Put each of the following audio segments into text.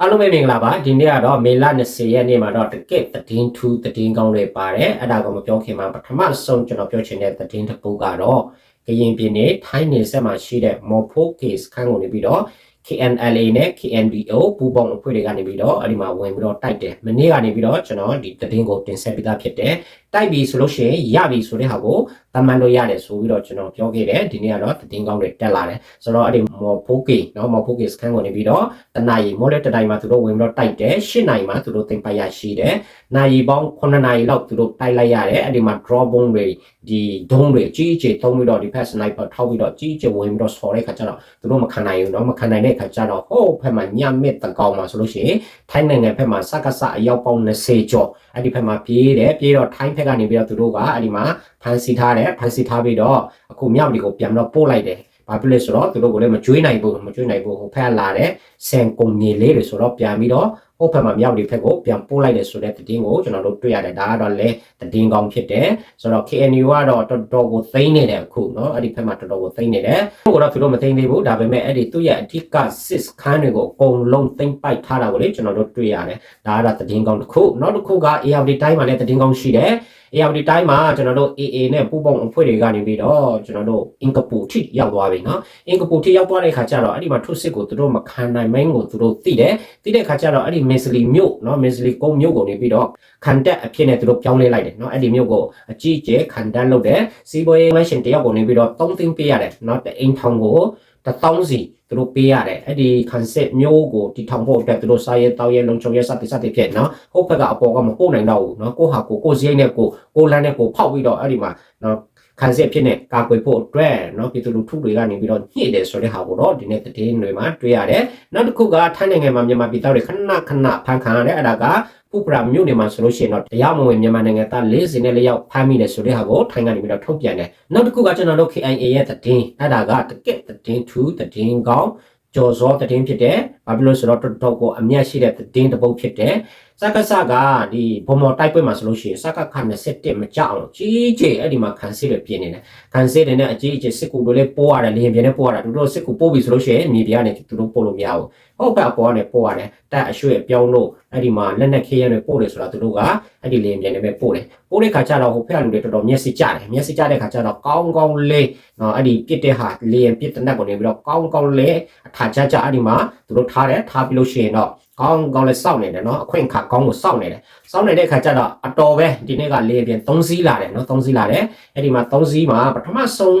အားလုံးပဲမင်္ဂလာပါဒီနေ့ကတော့မေလ20ရက်နေ့မှာတော့တကက်သတင်းထူးသတင်းကောင်းတွေပါတယ်အဲ့ဒါကိုမပြောခင်မှာပထမဆုံးကျွန်တော်ပြောချင်တဲ့သတင်းတစ်ပုဒ်ကတော့ကရင်ပြည်နယ်ထိုင်းနယ်စပ်မှာရှိတဲ့ Mopo Case ခန်းကိုနေပြီးတော့ KNLA နဲ့ KNDO ပူးပေါင်းအဖွဲ့တွေကနေပြီးတော့အဲ့ဒီမှာဝင်ပြီးတော့တိုက်တယ်မနေ့ကနေပြီးတော့ကျွန်တော်ဒီသတင်းကိုတင်ဆက်ပေးတာဖြစ်တယ်တိုက်ပြီဆိုလို့ရှိရင်ရပြီဆိုတဲ့ဟာကိုတမန်လို့ရတယ်ဆိုပြီးတော့ကျွန်တော်ပြောခဲ့တယ်ဒီနေ့ကတော့သတင်းကောင်းတွေတက်လာတယ်ဆိုတော့အဲ့ဒီမော်ဖိုကေနော်မော်ဖိုကေစကန်ကိုနေပြီးတော့တနအီမော်လက်တတိုင်းမှာသူတို့ဝင်ပြီးတော့တိုက်တယ်၈နိုင်မှာသူတို့တင်ပိုက်ရရှိတယ်နိုင်ရီပေါင်း9နိုင်လောက်သူတို့တိုက်လိုက်ရတယ်အဲ့ဒီမှာ draw bone တွေဒီဒုံးတွေကြီးကြီးသုံးပြီးတော့ဒီဖက် sniper ထောက်ပြီးတော့ကြီးကြီးဝင်ပြီးတော့ဆော်တဲ့ခါကျတော့သူတို့မခံနိုင်ဘူးနော်မခံနိုင်တဲ့ခါကျတော့ဟိုးဖက်မှာညမစ်တကောင်မှာဆိုလို့ရှိရင်ထိုင်းနိုင်ငံဖက်မှာစက္ကစအယောက်ပေါင်း20ကျော်အဲ့ဒီဖက်မှာပြေးတယ်ပြေးတော့ထိုင်းဖက်ကနေပြီးတော့သူတို့ကအဲ့ဒီမှာဖန်စီထားတယ်ဖန်စီထားပြီးတော့အခုမြောက်ဒီကိုပြန်တော့ပို့လိုက်တယ်ဘာဖြစ်လဲဆိုတော့သူတို့ကိုလည်းမကြွေးနိုင်ဘူးမကြွေးနိုင်ဘူးဟိုဖက်လာတဲ့ဆန်ကုံမြေလေးတွေဆိုတော့ပြန်ပြီးတော့ ဟိုဖက်မှာမြောက်ဒီဖက်ကိုပြန်ပို့လိုက်တယ်ဆိုတဲ့သတင်းကိုကျွန်တော်တို့တွေ့ရတယ်ဒါကတော့လည်းသတင်းကောင်းဖြစ်တယ်ဆိုတော့ KNU ကတော့တော်တော်ကိုသိမ်းနေတယ်အခုเนาะအဲ့ဒီဖက်မှာတော်တော်ကိုသိမ်းနေတယ်ဟိုကတော့သူတို့မသိမ်းသေးဘူးဒါပေမဲ့အဲ့ဒီသူ့ရဲ့အဓိက six ခန်းတွေကိုအကုန်လုံးသိမ်းပိုက်ထားတာကိုလေကျွန်တော်တို့တွေ့ရတယ်ဒါကတော့သတင်းကောင်းတစ်ခုနောက်တစ်ခုက ARD တိုင်းမှာလည်းသတင်းကောင်းရှိတယ် အေယာဝတီတိုင်းမှာကျွန်တော်တို့ AA နဲ့ပူးပေါင်းအဖွဲ့တွေကနေပြီးတော့ကျွန်တော်တို့အင်ကပူထိရောက်သွားပြီနော်အင်ကပူထိရောက်သွားတဲ့ခါကျတော့အဲ့ဒီမှာထုစစ်ကိုသူတို့မခံနိုင်မင်းကိုသူတို့သိတယ်သိတဲ့ခါကျတော့အဲ့ဒီမင်စလီမြို့နော်မင်စလီကုန်းမြို့ကိုနေပြီးတော့ခံတက်အဖြစ်နဲ့သူတို့ပြောင်းလဲလိုက်တယ်နော်အဲ့ဒီမြို့ကိုအကြီးအကျယ်ခံတက်လုပ်တယ်စီးပွားရေးမရှင်တယောက်ကိုနေပြီးတော့၃သိန်းပေးရတယ်နော်တအိမ်ထောင်ကိုတပေါင်းစီ သူတို့ပေးရတယ်အဲ့ဒီခံစစ်မျိုးကိုတီထောင်ဖို့အတွက်သူတို့စားရဲတောက်ရဲလုံချုံရဲစသည်စသည်ဖြစ်နော်ဟုတ်ဘက်ကအပေါ်ကမပို့နိုင်တော့ဘူးနော်ကိုဟာကိုကိုစရိတ်နဲ့ကိုကိုလန်းနဲ့ကိုဖောက်ပြီးတော့အဲ့ဒီမှာနော်ခံစစ်ဖြစ်နေကာကွယ်ဖို့အတွက်နော်ပြည်သူလူထုတွေကနေပြီးတော့ညှိတယ်ဆိုတဲ့ဟာကိုတော့ဒီနေ့သတင်းတွေမှာတွေ့ရတယ်နောက်တစ်ခုကထိုင်းနိုင်ငံမှာမြန်မာပြည်သားတွေခဏခဏဖန်ခံရတယ်အဲ့ဒါက ပူပရာမြို့နယ်မှာဆိုလို့ရှိရင်တော့တရားမဝင်မြန်မာနိုင်ငံသား40နဲ့လျောက်ဖမ်းမိတယ်ဆိုတဲ့ဟာကိုထိုင်းကနေပြီးတော့ထုတ်ပြန်တယ်နောက်တစ်ခုကကျွန်တော်တို့ KIA ရဲ့သတင်းအဲ့ဒါကတကက်သတင်းထူးသတင်းကောင်းကြော်စောသတင်းဖြစ်တယ်။ဘာဖြစ်လို့ဆိုတော့တော်တော်ကိုအမျက်ရှိတဲ့သတင်းတစ်ပုဒ်ဖြစ်တယ်။ စက္ကစကဒီဘုံမော်တိုက်ပွဲမှာဆိုလို့ရှိရင်စက္ကခ27မကြောက်အောင်ကြီးကြီးအဲ့ဒီမှာခံစစ်တွေပြင်နေတယ်။ခံစစ်တွေနဲ့အကြီးအကျယ်စစ်ကူတွေလည်းပိုးရတယ်လေရင်ပြင်းနဲ့ပိုးရတာသူတို့စစ်ကူပို့ပြီဆိုလို့ရှိရင်မြေပြားနဲ့သူတို့ပို့လို့မရဘူး။ဟုတ်ကဲ့အပေါ်ကနေပို့ရတယ်။တက်အရွှေ့အပြောင်းလို့အဲ့ဒီမှာလက်နက်ခေးရတွေပို့တယ်ဆိုတာသူတို့ကအဲ့ဒီလေရင်ပြင်းနဲ့ပဲပို့တယ်။ပို့တဲ့ခါကျတော့ဟိုဖက်လူတွေတော်တော်မျက်စိကျတယ်။မျက်စိကျတဲ့ခါကျတော့ကောင်းကောင်းလေးနော်အဲ့ဒီပြစ်တဲ့ဟာလေရင်ပြစ်တဲ့နက်ကိုနေပြီးတော့ကောင်းကောင်းလေးအထာချာချာအဲ့ဒီမှာသူတို့ထားတယ်ထားပြီးလို့ရှိရင်တော့ ကောင်းကောင်းလေးစောင့်နေတယ်နော်အခွင့်အခါကောင်းကိုစောင့်နေတယ်စောင့်နေတဲ့ခါကျတော့အတော်ပဲဒီနေ့ကလေရင်ပြန်3စီးလာတယ်နော်3စီးလာတယ်အဲ့ဒီမှာ3စီးမှာပထမဆုံး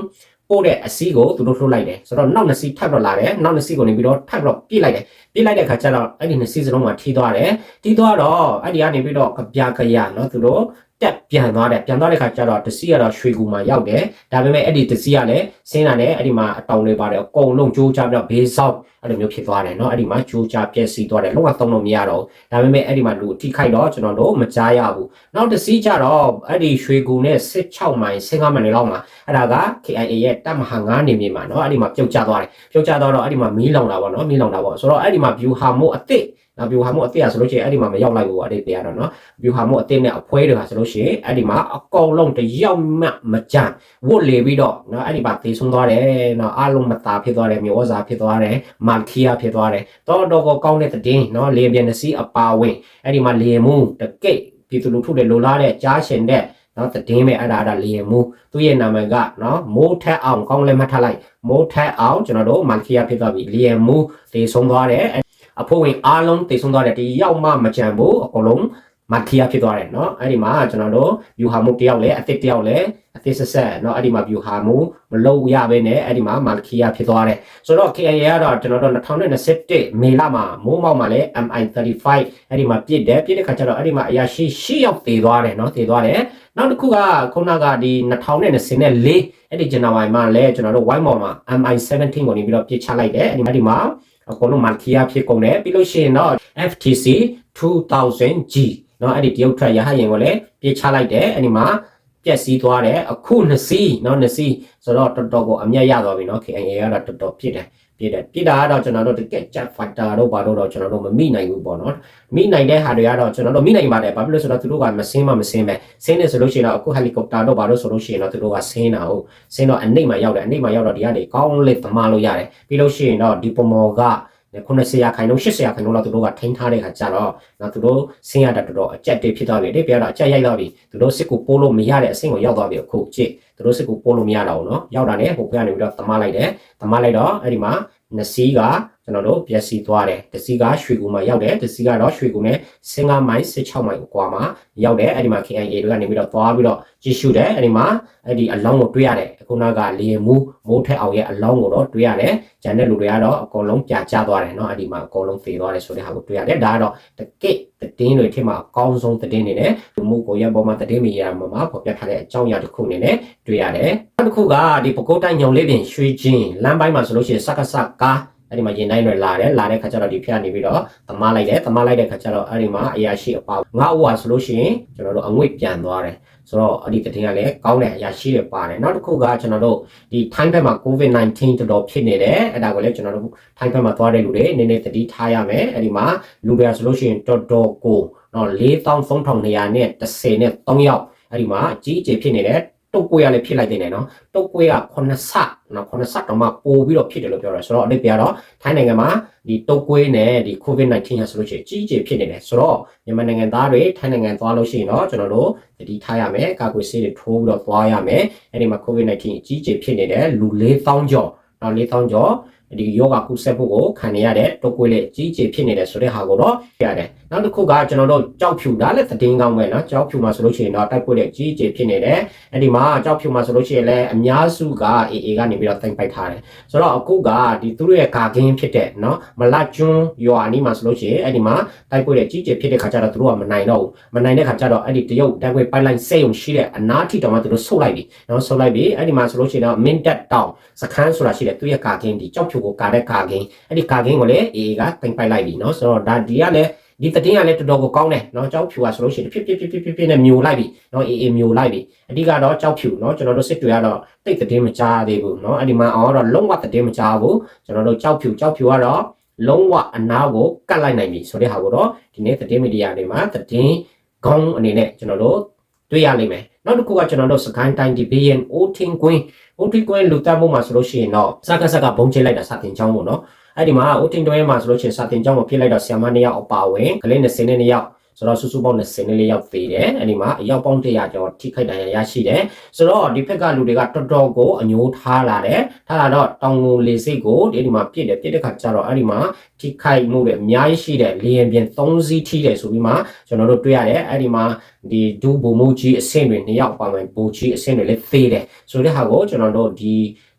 ပို့တဲ့အစီးကိုသူတို့လှုပ်လိုက်တယ်ဆိုတော့နောက်နှစ်စီးထပ်တော့လာတယ်နောက်နှစ်စီးကိုနေပြီးတော့ထပ်တော့ပြစ်လိုက်တယ်ပြစ်လိုက်တဲ့ခါကျတော့အဲ့ဒီနှစ်စီးစလုံးမှာထီးသွားတယ်ထီးသွားတော့အဲ့ဒီကနေပြီးတော့ကြပြကြရနော်သူတို့ တက်ပြန်သွားတယ်ပြန်သွားတဲ့ခါကျတော့တစီကတော့ရွှေကူမှာရောက်တယ်ဒါပေမဲ့အဲ့ဒီတစီကလည်းဆင်းလာတယ်အဲ့ဒီမှာအတောင်တွေပါတယ်အကုန်လုံးကြိုးချပြီးတော့ဘေးဆောက်အဲ့လိုမျိုးဖြစ်သွားတယ်เนาะအဲ့ဒီမှာကြိုးချပြက်စီသွားတယ်လုံးဝသုံးလို့မရတော့ဘူးဒါပေမဲ့အဲ့ဒီမှာလူထိခိုက်တော့ကျွန်တော်တို့မကြားရဘူးနောက်တစီကျတော့အဲ့ဒီရွှေကူနဲ့16မိုင်15မိုင်လောက်မှာအဲ့ဒါက KIA ရဲ့တပ်မဟာ9နေမြေမှာเนาะအဲ့ဒီမှာပြုတ်ကျသွားတယ်ပြုတ်ကျသွားတော့အဲ့ဒီမှာမီးလောင်တာပေါ့เนาะမီးလောင်တာပေါ့ဆိုတော့အဲ့ဒီမှာ view ဟာမို့အစ်စ် နော်ဗျူဟာမှုအစ်စ်อ่ะဆိုလို့ရှိရင်အဲ့ဒီမှာမရောက်လိုက်ဘူးအဲ့ဒီတရားတော့နော်ဗျူဟာမှုအစ်စ်နဲ့အဖွဲတွေကဆိုလို့ရှိရင်အဲ့ဒီမှာအကောင်လုံးတယောက်မှမကြံဝတ်လေပြီးတော့နော်အဲ့ဒီမှာသေဆုံးသွားတယ်နော်အလုံးမသားဖြစ်သွားတယ်မြေဝဇာဖြစ်သွားတယ်မာခီယာဖြစ်သွားတယ်တော်တော်ကိုကောင်းတဲ့တည်င်းနော်လေပြင်းစီအပါဝင်အဲ့ဒီမှာလေမှုတကိတ်ပြည်သူလူထုတွေလိုလားတဲ့ကြားရှင်တဲ့နော်တည်င်းပဲအဲ့ဒါအဲ့ဒါလေရင်မူသူ့ရဲ့နာမည်ကနော်မိုးထက်အောင်ကောင်းလဲမှတ်ထားလိုက်မိုးထက်အောင်ကျွန်တော်တို့မန်ခီယာဖြစ်သွားပြီလေရင်မူသေဆုံးသွားတယ် အဖိုးဝင်အားလုံးသေဆုံးသွားတယ်ဒီရောက်မှမကြံဘူးအကုန်လုံးမန်ခီယာဖြစ်သွားတယ်နော်အဲ့ဒီမှာကျွန်တော်တို့ယူဟာမှုတယောက်လည်းအသစ်တယောက်လည်းအသစ်ဆက်ဆက်เนาะအဲ့ဒီမှာ view ဟာမူမလုပ်ရဘဲနဲ့အဲ့ဒီမှာမာလခီယာဖြစ်သွားတယ်ဆိုတော့ KIA ကတော့ကျွန်တော်တို့2021မေလမှာမိုးမောက်မှာလည်း MI35 အဲ့ဒီမှာပြစ်တယ်ပြစ်တဲ့ခါကျတော့အဲ့ဒီမှာအရာရှိရှေ့ရောက်တည်သွားတယ်เนาะတည်သွားတယ်နောက်တစ်ခုကခုနကဒီ2024အဲ့ဒီဇန်နဝါရီမှာလည်းကျွန်တော်တို့ white mall မှာ MI17 ကိုနေပြီးတော့ပြစ်ချလိုက်တယ်အဲ့ဒီမှာဒီမှာ အကုန်လုံးမာလခီယာဖြစ်ကုန်တယ်ပြီးလို့ရှိရင်တော့ FTC 2000G เนาะအဲ့ဒီတရုတ်ထွက်ရဟရင်ကိုလည်းပြစ်ချလိုက်တယ်အဲ့ဒီမှာပြက်စီးသွားတယ်အခုနှစ်စီးเนาะနှစ်စီးဆိုတော့တော်တော်ကိုအမျက်ရသွားပြီเนาะ KIA ကတော့တော်တော်ဖြစ်တယ် ပြည့်တယ်ပြည့်တာကတော့ကျွန်တော်တို့တကက်ချက်ဖတ်တာတို့ဘာလို့တော့ကျွန်တော်တို့မမိနိုင်ဘူးပေါ့နော်မိနိုင်တဲ့ဟာတွေကတော့ကျွန်တော်တို့မိနိုင်ပါတယ်ဘာဖြစ်လို့ဆိုတော့သူတို့ကမစင်းမမစင်းပဲစင်းနေဆိုလို့ရှိရင်တော့အခုဟယ်လီကော်ပတာတို့ဘာလို့ဆိုလို့ရှိရင်တော့သူတို့ကစင်းတာဟုတ်စင်းတော့အနိမ့်မှာရောက်တယ်အနိမ့်မှာရောက်တော့ဒီကနေကောင်းလေးသမားလို့ရတယ်ပြီးလို့ရှိရင်တော့ဒီပမော်က 90ရာခိုင်နှုန်း80ရာခိုင်နှုန်းလောက်သူတို့ကထိန်းထားတဲ့ခါကျတော့နော်သူတို့ဆင်းရတာတော်တော်အကြက်တေးဖြစ်သွားပြီလေပြောတော့အကြက်ရိုက်သွားပြီသူတို့စစ်ကိုပိုးလို့မရတဲ့အဆင့်ကိုရောက်သွားပြီအခုကြည့်သူတို့စစ်ကိုပိုးလို့မရတော့ဘူးနော်ရောက်တာနဲ့ဟိုဘက်ကနေပြီးတော့တမလိုက်တယ်တမလိုက်တော့အဲ့ဒီမှာနစီးက ကျွန်တော်တို့ပျက်စီးသွားတယ်တစီးကရွှေကူမှာရောက်တယ်တစီးကတော့ရွှေကူနဲ့15မိုင်16မိုင်ကွာမှာရောက်တယ်အဲ့ဒီမှာ KIA တွေကနေပြီးတော့သွားပြီးတော့ကြည့်ရှုတယ်အဲ့ဒီမှာအဲ့ဒီအလောင်းကိုတွေ့ရတယ်အခုနောက်ကလေမူးမိုးထက်အောင်ရဲ့အလောင်းကိုတော့တွေ့ရတယ်ကျန်တဲ့လူတွေကတော့အကုန်လုံးပြကျသွားတယ်เนาะအဲ့ဒီမှာအကုန်လုံးသေသွားတယ်ဆိုတဲ့ဟာကိုတွေ့ရတယ်ဒါကတော့တကစ်တင်းတွေထင်မှာအကောင်းဆုံးတင်းနေတယ်လူမှုကိုရက်ပေါ်မှာတင်းမီရမှာမှာပေါ်ပြထားတဲ့အကြောင်းအရာတစ်ခုအနေနဲ့တွေ့ရတယ်နောက်တစ်ခုကဒီပကုတ်တိုင်းညုံလေးပြင်ရွှေချင်းလမ်းပိုင်းမှာဆိုလို့ရှိရင်စက္ကစကား အဲ့ဒီမှာရင်တိုင်းတွေလာတယ်လာတဲ့ခါကျတော့ဒီဖက်ကနေပြီးတော့သမားလိုက်တယ်သမားလိုက်တဲ့ခါကျတော့အဲ့ဒီမှာအရာရှိအပါငါ့ဥဟာဆိုလို့ရှိရင်ကျွန်တော်တို့အငွေ့ပြန်သွားတယ်ဆိုတော့အဲ့ဒီတတင်ကလည်းကောင်းတဲ့အရာရှိတွေပါတယ်နောက်တစ်ခုကကျွန်တော်တို့ဒီထိုင်းဘက်မှာ COVID-19 တော်တော်ဖြစ်နေတယ်အဲ့ဒါကိုလည်းကျွန်တော်တို့ထိုင်းဘက်မှာသွားတဲ့လူတွေနည်းနည်းတတိထားရမယ်အဲ့ဒီမှာလူတွေဆိုလို့ရှိရင်တော်တော်ကိုနော်43,200နဲ့10နဲ့3ယောက်အဲ့ဒီမှာအကြီးအကျယ်ဖြစ်နေတယ် တုတ်ကွေးရလည်းဖြစ်လိုက်နေတယ်နော်တုတ်ကွေးက9ဆနော်9ဆတော့မှပို့ပြီးတော့ဖြစ်တယ်လို့ပြောတာဆိုတော့အဓိပ္ပာယ်ကတော့ထိုင်းနိုင်ငံမှာဒီတုတ်ကွေးနဲ့ဒီ COVID-19 ဟာဆိုလို့ရှိရင်ကြီးကြီးဖြစ်နေတယ်ဆိုတော့မြန်မာနိုင်ငံသားတွေထိုင်းနိုင်ငံသွားလို့ရှိရင်တော့ကျွန်တော်တို့တတိထားရမယ်ကာကွယ်ဆေးတွေထိုးပြီးတော့သွားရမယ်အဲ့ဒီမှာ COVID-19 အကြီးကြီးဖြစ်နေတယ်လူ4000ကျော်နော်4000ကျော် ဒီယောဂကုဆက်ဖို့ကိုခံနေရတဲ့တုတ်ကွေးလေးကြီးကြီးဖြစ်နေတယ်ဆိုတဲ့ဟာကိုတော့ရတယ်နောက်တစ်ခုကကျွန်တော်တို့ကြောက်ဖြူဒါလည်းသတင်းကောင်းပဲနော်ကြောက်ဖြူမှာဆိုလို့ရှိရင်တော့တိုက်ပွဲလေးကြီးကြီးဖြစ်နေတယ်အဲ့ဒီမှာကြောက်ဖြူမှာဆိုလို့ရှိရင်လည်းအများစုက AA ကနေပြီးတော့တင်ပိုက်ထားတယ်ဆိုတော့အခုကဒီသူတို့ရဲ့ကာကင်းဖြစ်တဲ့နော်မလကျွန်းရွာနီးမှာဆိုလို့ရှိရင်အဲ့ဒီမှာတိုက်ပွဲလေးကြီးကြီးဖြစ်တဲ့ခါကျတော့သူတို့ကမနိုင်တော့ဘူးမနိုင်တဲ့ခါကျတော့အဲ့ဒီတရုတ်တိုက်ပွဲပိုက်လိုက်စေုံရှိတဲ့အနာထိတောင်မှသူတို့ဆုတ်လိုက်ပြီနော်ဆုတ်လိုက်ပြီအဲ့ဒီမှာဆိုလို့ရှိရင်တော့ min တက်တောင်စခန်းဆိုတာရှိတယ်သူရဲ့ကာကင်းဒီကြောက်ဖြူကိုကာတဲ့ကာကင်းအဲ့ဒီကာကင်းကိုလည်း AA ကတင်ပိုက်လိုက်ပြီเนาะဆိုတော့ဒါဒီကလည်းဒီတတင်းကလည်းတော်တော်ကိုကောင်းတယ်เนาะကြောက်ဖြူကဆိုလို့ရှိရင်ဖြစ်ဖြစ်ဖြစ်ဖြစ်ဖြစ်နဲ့မျိုးလိုက်ပြီเนาะအေးအေးမျိုးလိုက်ပြီအဓိကတော့ကြောက်ဖြူเนาะကျွန်တော်တို့စစ်တွေကတော့တိတ်တတင်းမကြားသေးဘူးเนาะအဲ့ဒီမှာအောင်တော့လုံးဝတတင်းမကြားဘူးကျွန်တော်တို့ကြောက်ဖြူကြောက်ဖြူကတော့လုံးဝအနာကိုကတ်လိုက်နိုင်ပြီဆိုတဲ့ဟာကိုတော့ဒီနေ့တတင်းမီဒီယာတွေမှာတတင်းကောင်းအနေနဲ့ကျွန်တော်တို့တွေ့ရလိမ့်မယ် နောက်တစ်ခုကကျွန်တော်တို့စကိုင်းတိုင်းဒီဘီယန်အိုထင်ကွင်းအိုထင်ကွင်းလူတက်မှုမှာဆိုလို့ရှိရင်တော့စကားစကားဘုံချိလိုက်တာစတင်ချောင်းပေါ့နော်အဲ့ဒီမှာဦးတင်တွဲမှာဆိုလို့ရှိရင်စာတင်ကျောင်းကိုဖြစ်လိုက်တော့ဆီယမ2ယောက်အပါဝင်ကလေး20နဲ့2ယောက် ဆိုတော့စုစုပေါင်း24ယောက်သေးတယ်အဲ့ဒီမှာအယောက်ပေါင်း100ကျော်ထိခိုက်ဒဏ်ရာရရှိတယ်ဆိုတော့ဒီဖက်ကလူတွေကတော်တော်ကိုအညိုးထားလာတယ်ထားလာတော့တောင်ငိုလေစိတ်ကိုဒီဒီမှာပြစ်တယ်ပြစ်တဲ့ခါကျတော့အဲ့ဒီမှာထိခိုက်မှုတွေအများကြီးရှိတယ်လေရင်ပြင်3စီးထိတယ်ဆိုပြီးမှကျွန်တော်တို့တွေ့ရတယ်အဲ့ဒီမှာဒီဒူဘိုမိုကြီးအဆင့်တွေ2ယောက်ပါဝင်ဘိုကြီးအဆင့်တွေလည်းသေးတယ်ဆိုတဲ့ဟာကိုကျွန်တော်တို့ဒီ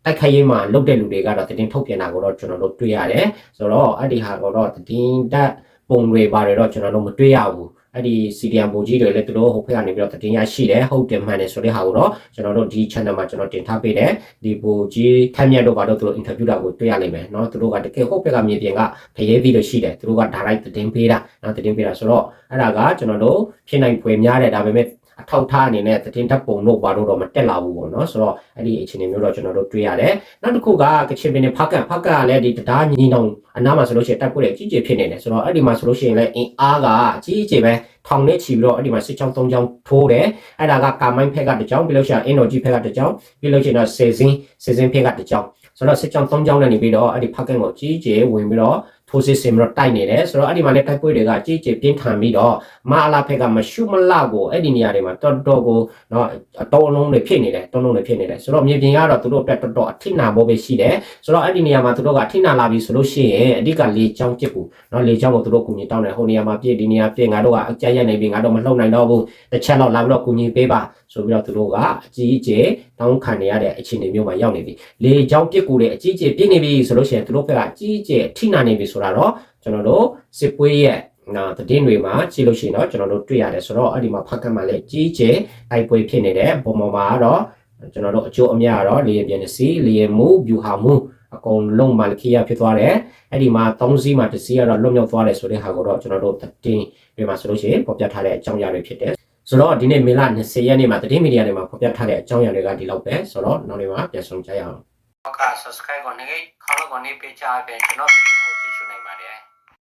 တိုက်ခိုက်ရေးမှာလုတ်တဲ့လူတွေကတော့တင်ထုတ်ပြန်တာကိုတော့ကျွန်တော်တို့တွေ့ရတယ်ဆိုတော့အဲ့ဒီဟာကိုတော့တင်တက် ပုံတွေပါတယ်တော့ကျွန်တော်တို့မတွေ့ရဘူးအဲ့ဒီ CDM ဘူကြီးတွေလည်းသူတို့ဟိုဖက်ကနေပြီးတော့တင်ရရှိတယ်ဟုတ်တယ်မှန်တယ်ဆိုတဲ့ဟာကိုတော့ကျွန်တော်တို့ဒီ channel မှာကျွန်တော်တင်ထားပေးတယ်ဒီဘူကြီးထက်မြတ်တို့ကတော့သူတို့ interview တာကိုတွေ့ရလိမ့်မယ်เนาะသူတို့ကတကယ်ဟုတ်ဖက်ကမြေပြင်ကဖရဲသီးလို့ရှိတယ်သူတို့က direct တင်ပေးတာเนาะတင်ပေးတာဆိုတော့အဲ့ဒါကကျွန်တော်တို့ဖြစ်နိုင်ဖွယ်များတယ်ဒါပေမဲ့ အထောက်ထားအနေနဲ့သတင်းထပ်ပုံတို့ဘာလို့တော့မတက်လာဘူးပေါ့နော်ဆိုတော့အဲ့ဒီအခြေအနေမျိုးတော့ကျွန်တော်တို့တွေ့ရတယ်နောက်တစ်ခုကကချင်ပင်နဲ့ဖကန်ဖကန်ကလည်းဒီတရားညီနောင်အနားမှာဆိုလို့ရှိရင်တက်ဖို့လေကြီးကြီးဖြစ်နေတယ်ဆိုတော့အဲ့ဒီမှာဆိုလို့ရှိရင်လည်းအင်အားကအကြီးကြီးပဲထောင်နဲ့ချီပြီးတော့အဲ့ဒီမှာစစ်ချောင်း၃ချောင်းထိုးတယ်အဲ့ဒါကကာမိုင်းဖက်ကတစ်ချောင်းပြီးလို့ရှိရင်အင်တော်ကြီးဖက်ကတစ်ချောင်းပြီးလို့ရှိရင်တော့စေစင်းစေစင်းဖက်ကတစ်ချောင်းဆိုတော့စစ်ချောင်း၃ချောင်းနဲ့နေပြီးတော့အဲ့ဒီဖကန်ကိုကြီးကြီးဝင်ပြီးတော့ ထိုးစစ်စင်ပြီးတော့တိုက်နေတယ်ဆိုတော့အဲ့ဒီမှာလည်းတိုက်ပွဲတွေကကြီးကြီးပြင်းထန်ပြီးတော့မအလာဖက်ကမရှုမလကိုအဲ့ဒီနေရာတွေမှာတော်တော်ကိုနော်အတော်အလုံးတွေဖြစ်နေတယ်တော်လုံးတွေဖြစ်နေတယ်ဆိုတော့မြေပြင်ကတော့သူတို့အတွက်တော်တော်အထိနာဖို့ပဲရှိတယ်ဆိုတော့အဲ့ဒီနေရာမှာသူတို့ကအထိနာလာပြီဆိုလို့ရှိရင်အဓိကလေချောင်းပစ်ဘူးနော်လေချောင်းကိုသူတို့ကုညီတောင်းတယ်ဟိုနေရာမှာပြည့်ဒီနေရာပြည့်ငါတို့ကအကြမ်းရနေပြီငါတို့မလှုပ်နိုင်တော့ဘူးတစ်ချက်တော့လာပြီးတော့ကုညီပေးပါဆိုပြီးတော့သူတို့ကအကြီးအကျယ် တောင်းခံနေရတဲ့အခြေအနေမျိုးမှာရောက်နေပြီလေချောင်းပြစ်ကူတွေအကြီးအကျယ်ပြစ်နေပြီဆိုလို့ရှိရင်သူတို့ဘက်ကအကြီးအကျယ်ထိနာနေပြီဆိုတာတော့ကျွန်တော်တို့စစ်ပွဲရဲ့နော်တည်င်းတွေမှာကြည့်လို့ရှိရင်တော့ကျွန်တော်တို့တွေ့ရတယ်ဆိုတော့အဲ့ဒီမှာဖတ်ကတ်မှာလည်းကြီးကျယ်တိုက်ပွဲဖြစ်နေတဲ့ပုံပေါ်မှာတော့ကျွန်တော်တို့အကျိုးအများတော့လေရင်ပြန်စီလေရင်မူဗျူဟာမူအကုန်လုံးမလခိယဖြစ်သွားတယ်အဲ့ဒီမှာ၃စီးမှာတစ်စီးကတော့လွတ်မြောက်သွားတယ်ဆိုတဲ့ဟာကိုတော့ကျွန်တော်တို့တည်င်းတွေမှာဆိုလို့ရှိရင်ပေါ်ပြထားတဲ့အကြောင်းအရာတွေဖြစ်တယ် ဆိုတော့ဒီနေ့မေလ20ရက်နေ့မှာတည်င်းမီဒီယာတွေမှာပေါ်ပြထားတဲ့အကြောင်းအရာတွေကဒီလောက်ပဲဆိုတော့နောက်နေ့မှာပြန်ဆုံကြရအောင်ဟုတ်ကဲ့ subscribe ကိုနေခေါင်းကနေပေးချပေးကျွန်တော်ဗီဒီယို